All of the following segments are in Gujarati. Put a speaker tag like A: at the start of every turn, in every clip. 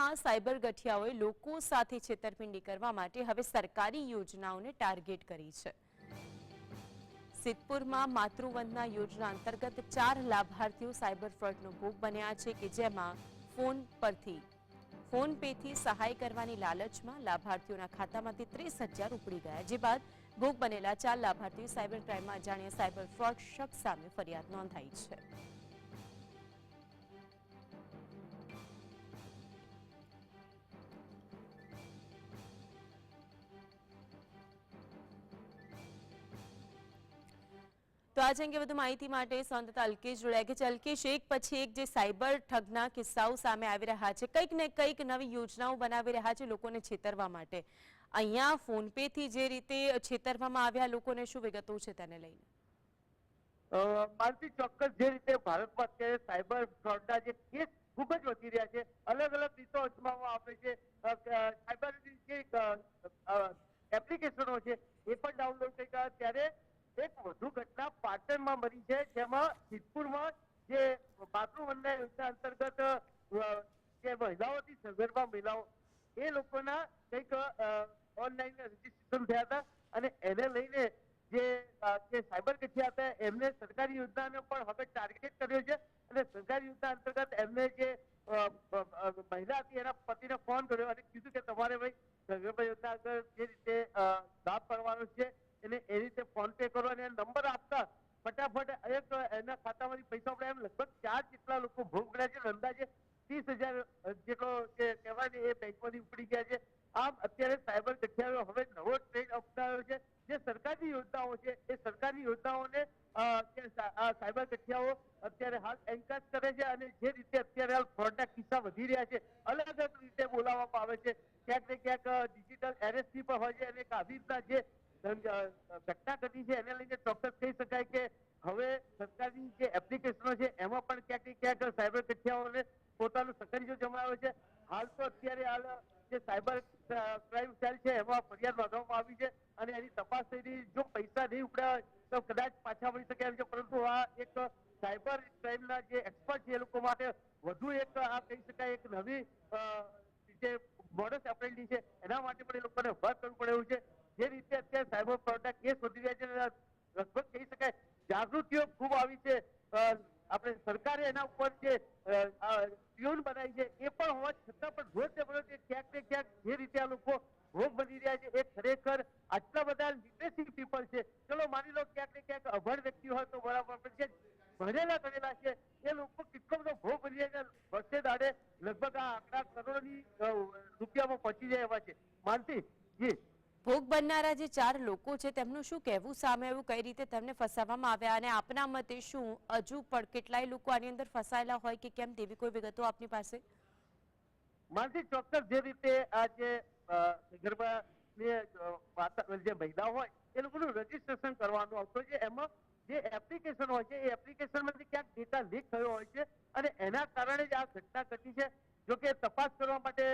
A: જિલ્લામાં સાયબર ગઠિયાઓએ લોકો સાથે છેતરપિંડી કરવા માટે હવે સરકારી યોજનાઓને ટાર્ગેટ કરી છે. સિદ્ધપુરમાં માતૃવંદના યોજના અંતર્ગત ચાર લાભાર્થીઓ સાયબર ફ્રોડનો ભોગ બન્યા છે કે જેમાં ફોન પરથી, ફોન પેથી સહાય કરવાની લાલચમાં લાભાર્થીઓના ખાતામાંથી ત્રીસ હજાર ઉપડી ગયા. જે બાદ ભોગ બનેલા ચાર લાભાર્થીઓ સાયબર ક્રાઇમમાં અજાણ્યા સાયબર ફ્રોડ શખ્સ સામે ફરિયાદ નોંધાઈ છે. તો આજે અંગે વધુ માહિતી માટે સંતતા અલ્કેશ જોડાયા છે. અલ્કેશ એક પછી એક જે સાયબર ઠગના કિસ્સાઓ સામે આવી રહ્યા છે કંઈક ને કંઈક નવી યોજનાઓ બનાવી રહ્યા છે લોકોને છેતરવા માટે. અહીંયા ફોન પે થી જે રીતે છેતરવામાં આવ્યા લોકોને શું વિગતો છે તેને લઈને?
B: માનસી ચોક્કસ જે રીતે ભારતમાં અત્યારે સાયબર ફ્રોડના જે કેસ ખૂબ જ વધી રહ્યા છે અલગ અલગ રીતો અજમાવવામાં આવે છે અ, એપ્લિકેશનો છે એ પણ ડાઉનલોડ થઈ ગયા. ત્યારે એક વધુ ઘટના પાટણમાં બની છે, જેમાં સિદ્ધપુરમાં જે માતૃવંદના યોજના અંતર્ગત જે મહિલાઓથી સગર્ભા મહિલાઓ, એ લોકોના કંઈક ઓનલાઈન રજીસ્ટ્રેશન થયા હતા અને એને લઈને જે જે સાયબર કઠિયા હતા, એમને સરકારી યોજનાને પણ હવે ટાર્ગેટ કર્યો છે અને સરકારી યોજના અંતર્ગત એમને જે મહિલા હતી, એના પતિને ફોન કર્યો અને કીધું કે તમારે ભાઈ, સગર્ભા યોજના આગળ જે રીતે લાભ કરવાનો છે એને એ રીતે ફોન પે કરો અને નંબર આપતા ફટાફટ એના ખાતામાંથી પૈસા પડે એમ લગભગ ચાર જેટલા લોકો ભોગ બન્યા છે અંદાજે ત્રીસ હજાર જેટલો જે કહેવાય ને એ બેંકમાંથી ઉપડી ગયા છે. આમ અત્યારે સાયબર ગઠિયાઓ હવે નવો ટ્રેન્ડ અપનાવ્યો છે. જે સરકારી યોજનાઓ છે, એ સરકારી યોજનાઓને સાયબર ગઠિયાઓ અત્યારે હાલ એન્કરેજ કરે છે અને જે રીતે અત્યારે હાલ ફ્રોડના કિસ્સા વધી રહ્યા છે, અલગ અલગ રીતે બોલાવવામાં આવે છે. ક્યાંક ને ક્યાંક ડિજિટલ એરેસ્ટી પણ હોય છે અને રીતના જે ઘટના ઘટી છે, એને લઈને ચોક્કસ કહી શકાય કે હવે સરકારની જે એપ્લિકેશનો છે, એમાં પણ ક્યાંક ક્યાંક સાયબર કઠિયાઓને પોતાનું સક્રિય જમાવ્યો છે. હાલ તો અત્યારે હાલ, જે સાયબર ક્રાઇમ સેલ છે, એમાં ફરિયાદ નોંધવામાં આવી છે અને એની તપાસ થઈ જો પૈસા નહીં ઉપડ્યા તો કદાચ પાછા મળી શકે એમ છે. પરંતુ આ એક સાયબર ક્રાઇમના જે એક્સપર્ટ છે, એ લોકો માટે વધુ એક, આ કહી શકાય, એક નવી જે મોડસ ઓપરેન્ડી છે, એના માટે પણ એ લોકોને વર્ક કરવું પડે એવું છે. જે રીતે સાયબર ફ્રોડના કેસ વધી રહ્યા છે લગભગ કહી શકાય જાગૃતિઓ ખૂબ આવી છે. આપણે સરકારે એના ઉપર જે ટ્યુન બનાવી છે એ પણ હોવા છતાં પણ રોજ ને ક્યાંક ને ક્યાંક જે રીતે આ લોકો ભોગ બની રહ્યા છે એ ખરેખર આટલા બધા લિટરેસી પીપલ છે. ચલો માની લો ક્યાંક ને ક્યાંક અભણ વ્યક્તિ હોય તો બરાબર પણ જે ભણેલા ગણેલા છે. એ લોકો કેટલો બધો ભોગ બની રહ્યા છે. વર્ષે દાડે લગભગ આ આંકડા કરોડોની રૂપિયામાં પહોંચી જાય એવા છે. માનસી જી.
A: ભોગ બનનારા જે ચાર લોકો છે, તેમનું શું કહેવું? સામે આવ્યું કઈ રીતે તેમને ફસાવવામાં આવ્યા? અને આપના મતે શું? હજુ પણ કેટલાય લોકો આની અંદર ફસાયેલા હોય કે કેમ? તેવી કોઈ વિગતો આપની પાસે?
B: માનસિક ચોક્કસ જે રીતે આ જે વાતા- જે મહિલા હોય, એ લોકોનું રજીસ્ટ્રેશન કરવાનું આવતું છે. એમાં જે એપ્લિકેશન હોય છે, એ એપ્લિકેશનમાંથી ક્યાંક ડેટા લીક થયો હોય છે. અને એના કારણે જ આ ઘટના ઘટી છે. જોકે તપાસ કરવા માટે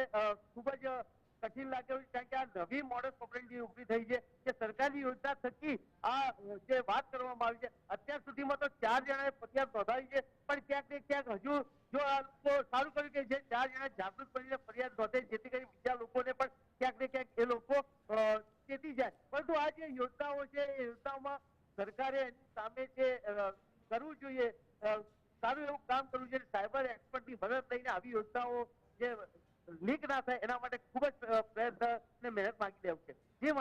B: કઠિન લાગે છે કારણ કે આ નવી મોડલ ઓપરેન્ડી ઊભી થઈ છે કે સરકારી યોજના થકી આ જે વાત કરવામાં આવી છે, અત્યાર સુધીમાં તો ચાર જણાએ ફરિયાદ નોંધાવી છે, પણ ક્યાંક ને ક્યાંક હજુ જો આ લોકો સારું કર્યું કે જે ચાર જણા જાગૃત બનીને ફરિયાદ નોંધે, જેથી કરી બીજા લોકોને પણ ક્યાંક ને ક્યાંક એ લોકો ચેતી જાય. પરંતુ આ જે યોજનાઓ છે, એ યોજનાઓમાં સરકારે એની સામે જે કરવું જોઈએ સારું એવું કામ કરવું જોઈએ, સાયબર એક્સપર્ટની મદદ લઈને આવી યોજનાઓ જે લીક ના થાય એના માટે ખૂબ જ પ્રયત્ન અને મહેનત માંગી લેવું છે. જી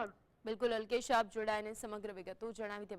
A: બિલકુલ અલ્કેશ, આપ જોડાઈને સમગ્ર વિગતો જણાવી તે